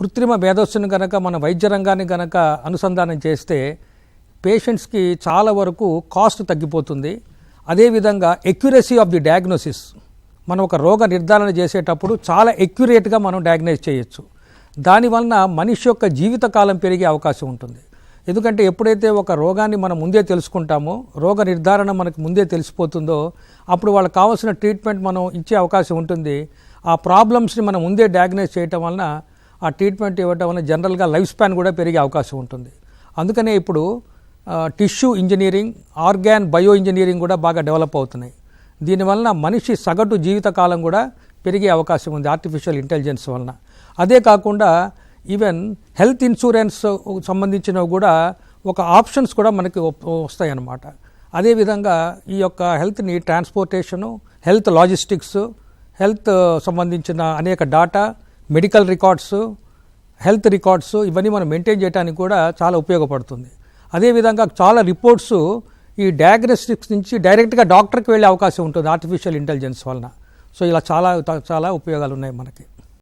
కృత్రిమ మేధస్సును కనుక మన వైద్య రంగాన్ని కనుక అనుసంధానం చేస్తే పేషెంట్స్కి చాలా వరకు కాస్ట్ తగ్గిపోతుంది. అదేవిధంగా ఎక్యురసీ ఆఫ్ ది డయాగ్నోసిస్ మనం ఒక రోగ నిర్ధారణ చేసేటప్పుడు చాలా ఎక్యురేట్గా మనం డయాగ్నైజ్ చేయొచ్చు. దానివలన మనిషి యొక్క జీవితకాలం పెరిగే అవకాశం ఉంటుంది. ఎందుకంటే ఎప్పుడైతే ఒక రోగాన్ని మనం ముందే తెలుసుకుంటామో రోగ నిర్ధారణ మనకు ముందే తెలిసిపోతుందో అప్పుడు వాళ్ళకి కావాల్సిన ట్రీట్మెంట్ మనం ఇచ్చే అవకాశం ఉంటుంది. ఆ ప్రాబ్లమ్స్ని మనం ముందే డయాగ్నైజ్ చేయటం వలన ఆ ట్రీట్మెంట్ ఇవ్వడం వలన జనరల్గా లైఫ్ స్పాన్ కూడా పెరిగే అవకాశం ఉంటుంది. అందుకనే ఇప్పుడు tissue engineering organ bio engineering కూడా బాగా డెవలప్ అవుతున్నాయి. దీనివలన మనిషి సగటు జీవితకాలం కూడా పెరిగే అవకాశం ఉంది ఆర్టిఫిషియల్ ఇంటెలిజెన్స్ వలన. అదే కాకుండా ఈవెన్ హెల్త్ ఇన్సూరెన్స్ సంబంధించినవి కూడా ఒక ఆప్షన్స్ కూడా మనకి వస్తాయన్నమాట. అదేవిధంగా ఈ యొక్క హెల్త్ని ట్రాన్స్పోర్టేషను హెల్త్ లాజిస్టిక్స్ హెల్త్ సంబంధించిన అనేక data medical records health records ఇవన్నీ మనం మెయింటైన్ చేయడానికి కూడా చాలా ఉపయోగపడుతుంది. అదేవిధంగా చాలా రిపోర్ట్స్ ఈ డయాగ్నోస్టిక్స్ నుంచి డైరెక్ట్గా డాక్టర్కి వెళ్ళే అవకాశం ఉంటుంది ఆర్టిఫిషియల్ ఇంటెలిజెన్స్ వలన. సో ఇలా చాలా చాలా ఉపయోగాలు ఉన్నాయి మనకి.